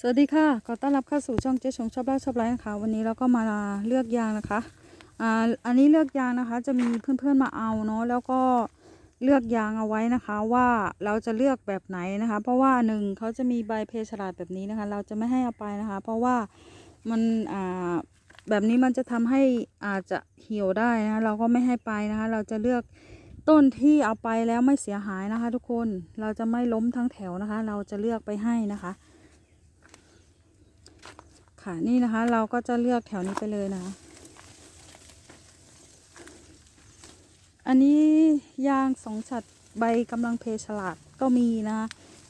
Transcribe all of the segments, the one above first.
สวัสดีค่ะ ขอต้อนรับเข้าสู่ช่องเจ๊ชงชอบเล่าชอบไลฟ์นะคะ วันนี้เราก็มาเลือกยางนะคะอ่าอันนี้เลือกยางนะคะ จะมีเพื่อนๆมาเอาเนาะ แล้วก็เลือกยางเอาไว้นะคะว่าเราจะเลือกแบบไหนนะคะ เพราะว่าหนึ่งเขาจะมีใบเพฉลาดแบบนี้นะคะ เราจะไม่ให้เอาไปนะคะ เพราะว่ามันอ่าแบบนี้มันจะทำให้อาจจะเหี่ยวได้นะคะเราก็ไม่ให้ไปนะคะ เราจะเลือกต้นที่เอาไปแล้วไม่เสียหายนะคะ ทุกคน เราจะไม่ล้มทั้งแถวนะคะ เราจะเลือกไปให้นะคะ ค่ะ นี่นะคะ เราก็จะเลือกแถวนี้ไปเลยนะคะ อันนี้ยางสองฉัดใบกำลังเพฉลาดก็มีนะคะ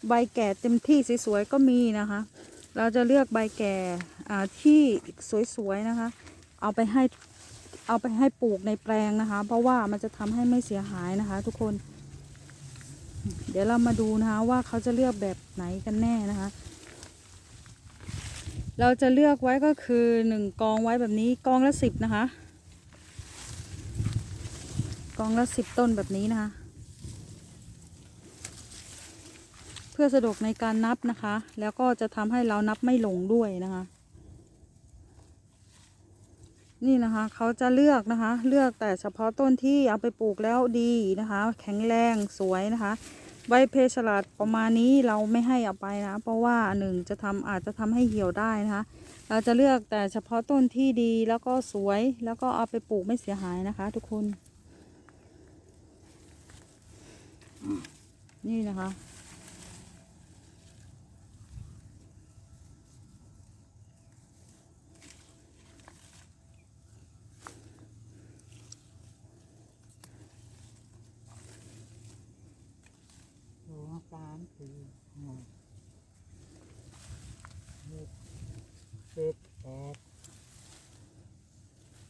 ใบแก่เต็มที่สวยๆก็มีนะคะ เราจะเลือกใบแก่ที่สวยๆนะคะ เอาไปให้เอาไปให้ปลูกในแปลงนะคะ เพราะว่ามันจะทำให้ไม่เสียหายนะคะ ทุกคน เดี๋ยวเรามาดูนะคะว่าเขาจะเลือกแบบไหนกันแน่นะคะ เราจะเลือกไว้ก็คือหนึ่งกองไว้แบบนี้กองละสิบนะคะ กองละสิบต้นแบบนี้นะคะ เพื่อสะดวกในการนับนะคะ แล้วก็จะทำให้เรานับไม่หลงด้วยนะคะ นี่นะคะเขาจะเลือกนะคะ เลือกแต่เฉพาะต้นที่เอาไปปลูกแล้วดีนะคะ แข็งแรงสวยนะคะ ใบเพฉลาดประมาณนี้เราไม่ให้เอาไปนะ เพราะว่าหนึ่งจะทำอาจจะทำให้เหี่ยวได้นะคะ เราจะเลือกแต่เฉพาะต้นที่ดีแล้วก็สวยแล้วก็เอาไปปลูกไม่เสียหายนะคะ ทุกคน นี่นะคะ สามสี่ห้าหกเจ็ดแปด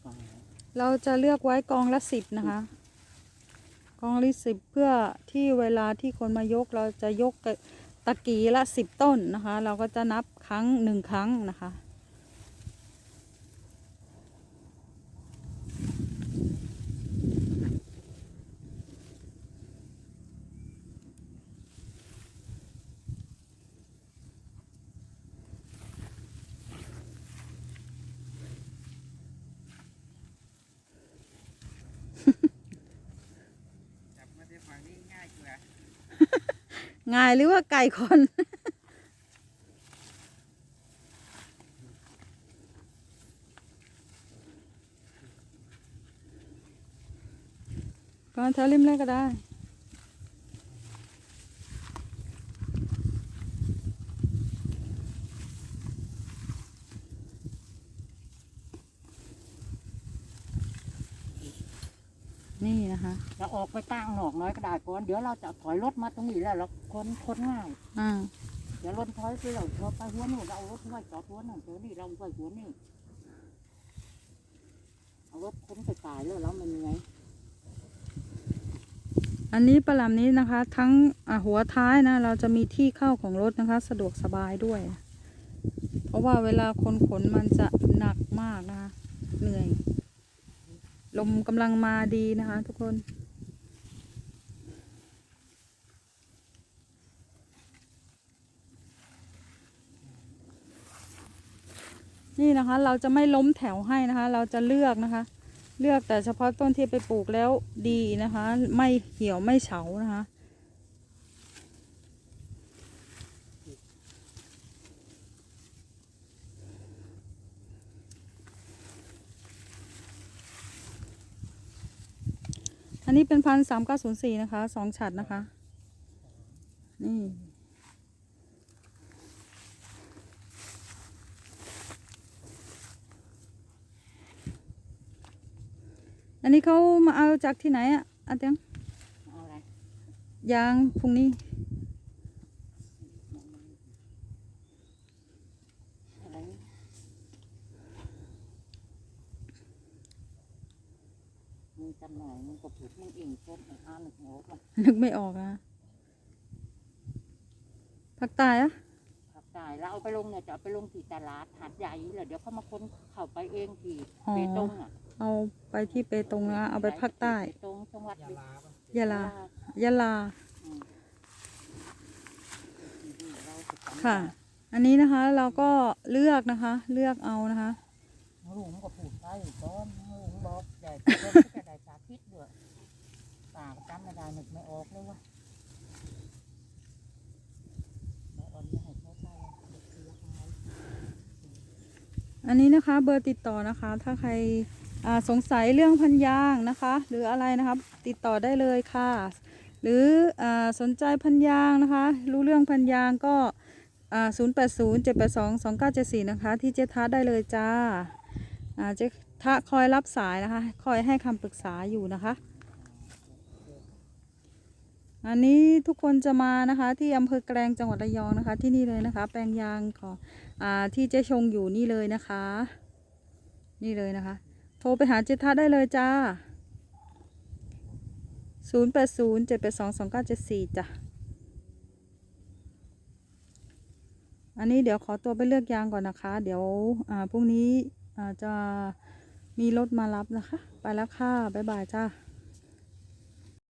เก้าเราจะเลือกไว้กองละสิบนะคะ กองละสิบเพื่อที่เวลาที่คนมายกเราจะยกตะกีละสิบต้นนะคะ เราก็จะนับครั้งหนึ่งครั้งนะคะ จับมาได้ฝั่งนี้ง่ายกว่า งายหรือว่าไก่คนก็เธอริมแรกก็ได้ นี่นะคะเราออกไปตั้งหนอกน้อยก็ได้ก่อนเดี๋ยวเราจะถอยรถมาตรงนี้แล้วเราคนคนง่ายอ่าเดี๋ยวรถถอยไปเราเราไปหัวนู่นเราเอารถไว้จอดหัวนั่นเดี๋ยวนี้เราไว้หัวนี่เอารถคนไปตายแล้วเรามันยังไงอันนี้ปลาหลำนี้นะคะ ทั้งอะหัวท้ายนะ เราจะมีที่เข้าของรถนะคะ สะดวกสบายด้วย เพราะว่าเวลาคนขนมันจะหนักมากนะคะ เหนื่อย ลมกำลังมาดีนะคะทุกคนนี่นะคะ เราจะไม่ล้มแถวให้นะคะ เราจะเลือกนะคะ เลือกแต่เฉพาะต้นที่ไปปลูกแล้วดีนะคะ ไม่เหี่ยวไม่เฉานะคะ อันนี้เป็นพันสามเก้าศูนย์สี่นะคะสองฉัดนะคะ นี่อันนี้เขามาเอาจากที่ไหนอะอาเตียงเอาอะไรยางพรุ่งนี้ อะไร มึงจำหน่อยมึงก็ถูกมึงเองเช่นไอ้ห้าหนึ่งหัวมันนึกไม่ออกอะภาคใต้อะขับตายแล้วเอาไปลงเนี่ยจะเอาไปลงที่ตลาดหาดใหญ่แหละเดี๋ยวเขามาค้นเข้าไปเองที่เบตงอะเอาไปที่เปตงนะเอาไปภาคใต้เบตงจังหวัดเบตงยะลายะลาอืมเราจะทำค่ะออันนี้นะคะเราก็เลือกนะคะ เลือกเอานะคะลุงก็พูดไปก้อนลุงบอกใหญ่ก็จะได้สาธิตด้วย ป่าก็จำไม่ได้นึกไม่ออกเลยว่าแม่ออนไม่ให้เขาใส่เด็กเสียหายอันนี้นะคะเบอร์ติดต่อนะคะ ถ้าใครสงสัยเรื่องพันยางนะคะ หรืออะไรนะครับติดต่อได้เลยค่ะ หรืออสนใจพันยางนะคะ รู้เรื่องพันยางก็ศูนย์แปดศูนะคะ ที่เจทัศได้เลยจ้าเจทัศคอยรับสายนะคะ คอยให้คำปรึกษาอยู่นะคะ อันนี้ทุกคนจะมานะคะที่อำเภอแกลงจังหวัดระยองนะคะ ที่นี่เลยนะคะ แปลงยางของอาที่เจ๊ชงอยู่นี่เลยนะคะ นี่เลยนะคะ โทรไปหาเจทัศได้เลยจ้าศูนย์แปดศูนย์เจ็ดแปดสองสองเก้าเจ็ดสี่จ้ะอันนี้เดี๋ยวขอตัวไปเลือกยางก่อนนะคะ เดี๋ยวอ่าพรุ่งนี้อ่าจะมีรถมารับนะคะ ไปแล้วค่ะ บ๊ายบายจ้า